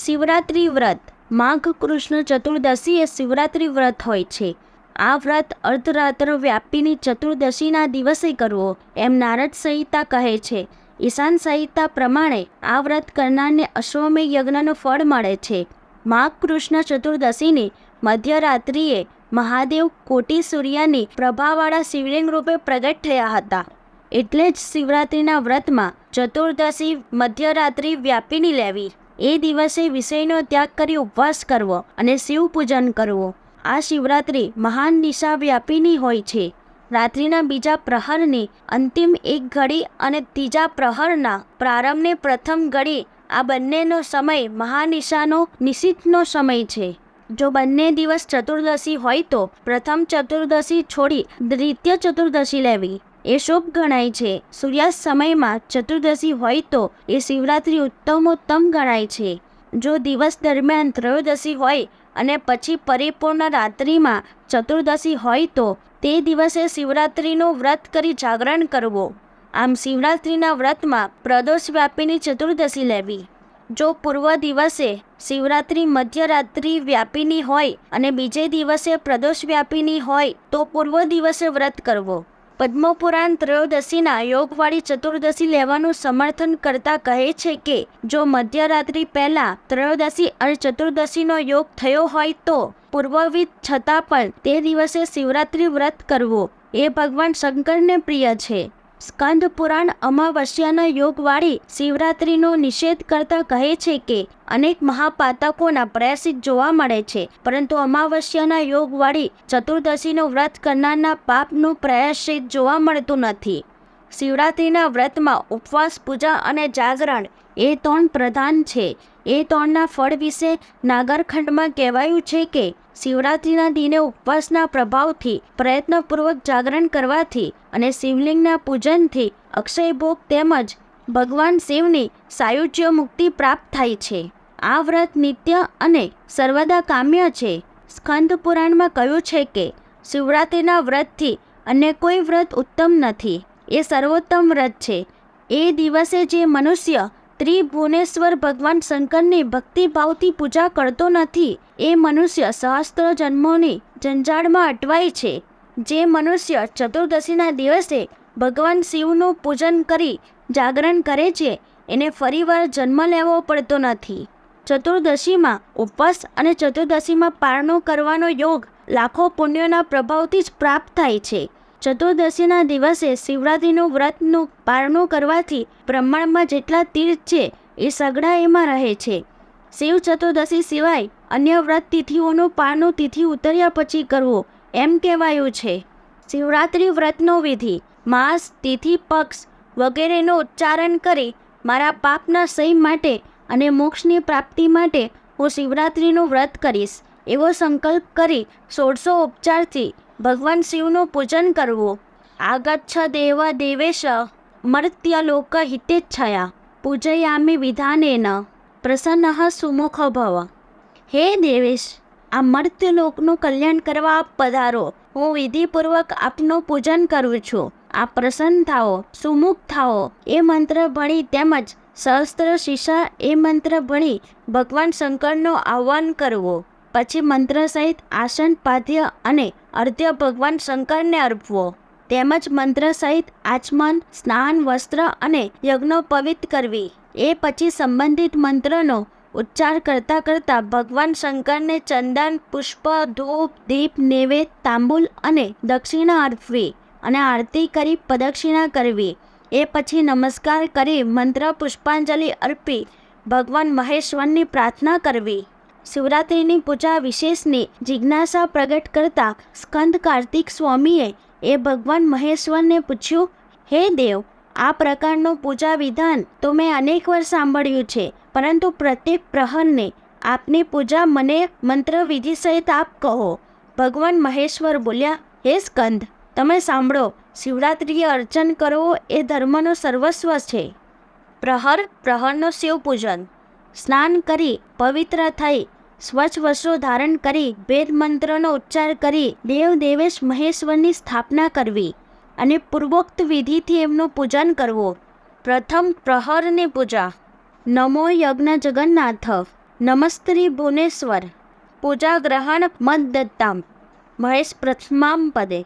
શિવરાત્રિ વ્રત. માઘ કૃષ્ણ ચતુર્દશી એ શિવરાત્રિ વ્રત હોય છે. આ વ્રત અર્ધરાત્ર વ્યાપીની ચતુર્દશીના દિવસે કરવો, એમ નારદ સંહિતા કહે છે. ઈશાન સંહિતા પ્રમાણે આ વ્રત કરનારને અશ્વમેઘ યજ્ઞનું ફળ મળે છે. માઘ કૃષ્ણ ચતુર્દશીની મધ્યરાત્રિએ મહાદેવ કોટી સૂર્યની પ્રભાવાળા શિવલિંગ રૂપે પ્રગટ થયા હતા. એટલે જ શિવરાત્રિના વ્રતમાં ચતુર્દશી મધ્યરાત્રિ વ્યાપીની લેવી. એ દિવસે વિષયનો ત્યાગ કરી ઉપવાસ કરવો અને શિવ પૂજન કરવું. આ શિવરાત્રિ મહાન નિશા વ્યાપીની હોય છે. રાત્રિના બીજા પ્રહરની અંતિમ એક ઘડી અને ત્રીજા પ્રહરના પ્રારંભને પ્રથમ ઘડી આ બંનેનો સમય મહાનિશાનો નિશિતનો સમય છે. જો બંને દિવસ ચતુર્દશી હોય તો પ્રથમ ચતુર્દશી છોડી દ્વિતીય ચતુર્દશી લેવી. એ શુભ ગણાય છે. સૂર્યાસ્ત સમયમાં ચતુર્દશી હોય તો એ શિવરાત્રિ ઉત્તમોત્તમ ગણાય છે. જો દિવસ દરમિયાન ત્રયોદશી હોય અને પછી પરિપૂર્ણ રાત્રિમાં ચતુર્દશી હોય તો તે દિવસે શિવરાત્રિનું વ્રત કરી જાગરણ કરવો. આમ શિવરાત્રિના વ્રતમાં પ્રદોષ વ્યાપીની ચતુર્દશી લેવી. જો પૂર્વ દિવસે શિવરાત્રિ મધ્યરાત્રિ વ્યાપીની હોય અને બીજે દિવસે પ્રદોષ વ્યાપીની હોય તો પૂર્વ દિવસે વ્રત કરવો. પદ્મપુરાણ ત્રયોદશીના યોગવાળી ચતુર્દશી લેવાનું સમર્થન કરતા કહે છે કે, જો મધ્યરાત્રિ પહેલાં ત્રયોદશી અને ચતુર્દશીનો યોગ થયો હોય તો પૂર્વવિદ છતાં પણ તે દિવસે શિવરાત્રિ વ્રત કરવું એ ભગવાન શંકરને પ્રિય છે. સ્કંદ પુરાણ અમાવસ્યાના યોગવાળી શિવરાત્રિનો નિષેધ કરતા કહે છે કે, અનેક મહાપાતકોના પ્રયાસિત જોવા મળે છે, પરંતુ અમાવસ્યાના યોગવાળી ચતુર્દશીનો વ્રત કરનારના પાપનું પ્રયાસિત જોવા મળતું નથી. શિવરાત્રિના વ્રતમાં ઉપવાસ, પૂજા અને જાગરણ એ ત્રણ પ્રધાન છે. એ ત્રણના ફળ વિશે નાગરખંડમાં કહેવાયું છે કે, શિવરાત્રિના દિને ઉપવાસના પ્રભાવથી, પ્રયત્નપૂર્વક જાગરણ કરવાથી અને શિવલિંગના પૂજનથી અક્ષયભોગ તેમજ ભગવાન શિવની સાયુજ્ય મુક્તિ પ્રાપ્ત થાય છે. આ વ્રત નિત્ય અને સર્વદા કામ્ય છે. સ્કંદ પુરાણમાં કહ્યું છે કે, શિવરાત્રિના વ્રતથી અન્ય કોઈ વ્રત ઉત્તમ નથી. એ સર્વોત્તમ વ્રત છે. એ દિવસે જે મનુષ્ય ત્રિભુવનેશ્વર ભગવાન શંકરની ભક્તિભાવથી પૂજા કરતો નથી. એ મનુષ્ય સહસ્ત્ર જન્મોની જંજાળમાં અટવાય છે. જે મનુષ્ય ચતુર્દશીના દિવસે ભગવાન શિવનું પૂજન કરી જાગરણ કરે છે, એને ફરીવાર જન્મ લેવો પડતો નથી. ચતુર્દશીમાં ઉપવાસ અને ચતુર્દશીમાં પારણો કરવાનો યોગ લાખો પુણ્યોના પ્રભાવથી જ પ્રાપ્ત થાય છે. ચતુર્દશીના દિવસે શિવરાત્રિનું વ્રતનું પારણું કરવાથી બ્રહ્માંડમાં જેટલા તીર્થ છે, એ સગડા એમાં રહે છે. શિવ ચતુર્દશી સિવાય અન્ય વ્રત તિથિઓનું પારણું તિથિ ઉતર્યા પછી કરવું એમ કહેવાયું છે. શિવરાત્રિ વ્રતનો વિધિ, માસ, તિથિ, પક્ષ વગેરેનું ઉચ્ચારણ કરી મારા પાપના સહી માટે અને મોક્ષની પ્રાપ્તિ માટે હું શિવરાત્રિનું વ્રત કરીશ, એવો સંકલ્પ કરી સોળસો ઉપચારથી ભગવાન શિવનું પૂજન કરવું. આગચ્છ દેવ દેવેશ મર્ત્યલોક હિતેચ્છયા પૂજયામી વિધાનેન પ્રસન્ન સુમુખ ભવ. હે દેવેશ, આ મર્ત્યલોકનું કલ્યાણ કરવા આપ પધારો. હું વિધિપૂર્વક આપનું પૂજન કરું છું. આ પ્રસન્ન થાઓ, સુમુખ થાઓ. એ મંત્ર ભણી તેમજ સહસ્ત્ર શિષા એ મંત્ર ભણી ભગવાન શંકરનું આહ્વાન કરવું. પછી મંત્ર સહિત આસન પાધ્ય અને અર્ધ્ય ભગવાન શંકરને અર્પવો. તેમજ મંત્ર સહિત આચમન, સ્નાન, વસ્ત્ર અને યજ્ઞો પવિત્ર કરવી. એ પછી સંબંધિત મંત્રનો ઉચ્ચાર કરતાં કરતાં ભગવાન શંકરને ચંદન, પુષ્પ, ધૂપ, દીપ નૈવેદ તાંબુલ અને દક્ષિણા અર્પવી અને આરતી કરી પ્રદક્ષિણા કરવી. એ પછી નમસ્કાર કરી મંત્ર પુષ્પાંજલિ અર્પી ભગવાન મહેશ્વરની પ્રાર્થના કરવી. શિવરાત્રિની પૂજા વિશેષની જિજ્ઞાસા પ્રગટ કરતા સ્કંદ કાર્તિક સ્વામીએ એ ભગવાન મહેશ્વરને પૂછ્યું, હે દેવ, આ પ્રકારનું પૂજા વિધાન તો મેં અનેક વાર સાંભળ્યું છે, પરંતુ પ્રત્યેક પ્રહરને આપની પૂજા મને મંત્ર વિધિ સહિત આપ કહો. ભગવાન મહેશ્વર બોલ્યા, હે સ્કંદ, તમે સાંભળો, શિવરાત્રિએ અર્ચન કરવો એ ધર્મનો સર્વસ્વ છે. પ્રહર, પ્રહરનો શિવ પૂજન સ્નાન કરી, પવિત્ર થઈ, સ્વચ્છ વસ્ત્રો ધારણ કરી, વેદ મંત્રનો ઉચ્ચાર કરી, દેવ દેવેશ મહેશ્વરની સ્થાપના કરવી અને પૂર્વોક્ત વિધિથી એમનું પૂજન કરવું. પ્રથમ પ્રહરની પૂજા. નમો યજ્ઞ જગન્નાથ. નમસ્ત્રી ભુવનેશ્વર. પૂજા ગ્રહણ મત દત્તામ મહેશ પ્રથમામ પદે.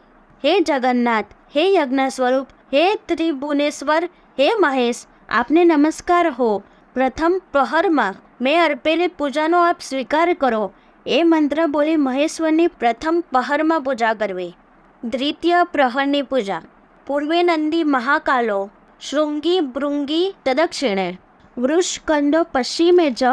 હે જગન્નાથ, હે યજ્ઞ સ્વરૂપ, હે ત્રિભુવનેશ્વર, હે મહેશ, આપને નમસ્કાર હો. પ્રથમ પ્રહરમાં, મેં અર્પેલી પૂજાનો આપ સ્વીકાર કરો, એ મંત્ર બોલી મહેશ્વરની પ્રથમ પહરમાં પૂજા કરવી. દ્વિતીય પ્રહરની પૂજા, પૂર્વે નંદી મહાકાલો, શૃંગી ભૃંગી તદક્ષિણે. વૃષકંડો પશ્ચિમે જ,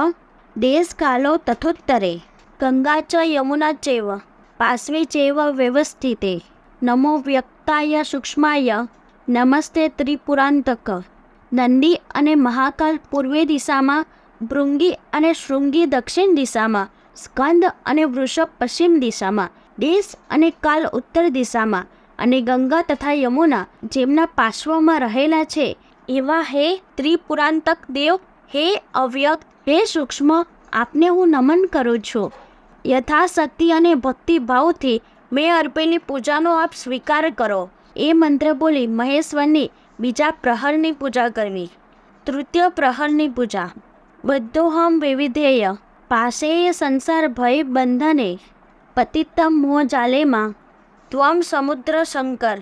દેશકાલો તથોત્તરે. ગંગા ચ યમુના ચેવ પાશ્વે ચેવ વ્યવસ્થિતે. નમો વ્યક્તાય સૂક્ષ્માય, નમસ્તે ત્રિપુરાંતક. નંદી અને મહાકાલ પૂર્વે દિશામાં, ભૃંગી અને શૃંગી દક્ષિણ દિશામાં, સ્કંદ અને વૃષભ પશ્ચિમ દિશામાં, દેશ અને કાલ ઉત્તર દિશામાં અને ગંગા તથા યમુના જેમના પાર્શ્વમાં રહેલા છે. એવા હે ત્રિપુરાંતક દેવ, હે અવ્યક્ત, હે સૂક્ષ્મ, આપને હું નમન કરું છું. યથાશક્તિ અને ભક્તિભાવથી મેં અર્પેલી પૂજાનો આપ સ્વીકાર કરો. એ મંત્ર બોલી મહેશ્વરની બીજા પ્રહરની પૂજા કરવી. તૃતીય પ્રહરની પૂજા. બધોહમ વિવિધેય પાસે સંસાર ભય બંધને પતિતમ મોહ જાલેમાં ત્વમ સમુદ્ર શંકર.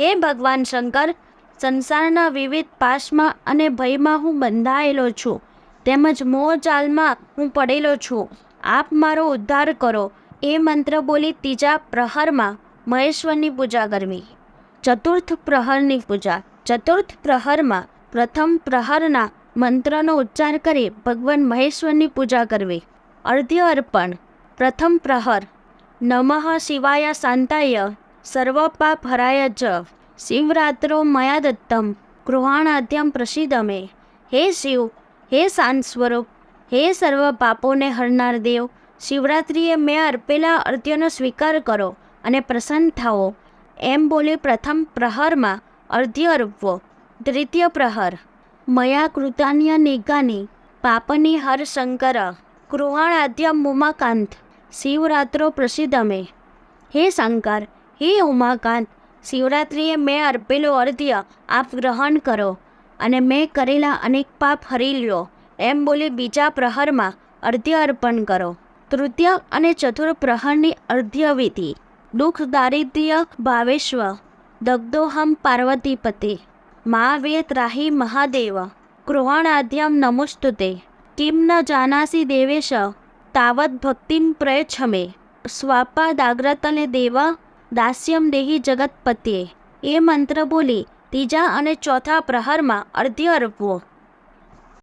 હે ભગવાન શંકર, સંસારના વિવિધ પાશમાં અને ભયમાં હું બંધાયેલો છું. તેમજ મોહ જાલમાં હું પડેલો છું. આપ મારો ઉદ્ધાર કરો. એ મંત્ર બોલી ત્રીજા પ્રહરમાં મહેશ્વરની પૂજા કરવી. ચતુર્થ પ્રહરની પૂજા. ચતુર્થ પ્રહરમાં પ્રથમ પ્રહરના મંત્રનો ઉચ્ચાર કરી ભગવાન મહેશ્વરની પૂજા કરવી. અર્ધ્ય અર્પણ. પ્રથમ પ્રહર. નમઃ શિવાય શાંતાય. સર્વપાપ હરાય જ. શિવરાત્રો મયા દત્તમ. ગૃહાણાદ્યમ પ્રસિદ્ધમે. હે શિવ. હે શાંત સ્વરૂપ. હે સર્વ પાપોને હરનાર દેવ. શિવરાત્રિએ મેં અર્પેલા અર્ધ્યનો સ્વીકાર કરો અને પ્રસન્ન થાઓ. એમ બોલી પ્રથમ પ્રહરમાં અર્ધ્ય અર્પવો દ્વિતીય પ્રહર, મયા કૃતાન્ય નિગાની, પાપની હર શંકર કૃહાણાદ્ય ઉમાકાંત, શિવરાત્રો પ્રસિદ્ધમે. હે શંકર, હે ઉમાકાંત, શિવરાત્રિએ મેં અર્પેલું અર્ધ્ય આપ ગ્રહણ કરો અને મેં કરેલા અનેક પાપ હરી લ્યો, એમ બોલી બીજા પ્રહરમાં અર્ધ્ય અર્પણ કરો. તૃતીય અને ચતુર પ્રહરની અર્ધ્ય વિધિ દુઃખ દારિદ્ર્ય ભાવેશ્વ દગ્ધોહમ પાર્વતીપતે મા વે ત્રાહી મહાદેવ કૃહણાદ્યમ નમોસ્તુતે, કિમ ન જાનાસી દેવેશ તાવત ભક્તિમ પ્રયચ્છમે, સ્વાપાદાગ્રતને દેવ, દાસ્યમ દેહી જગતપતિએ એ મંત્ર બોલી, ત્રીજા અને ચોથા પ્રહરમાં અર્ધ્ય અર્પવો.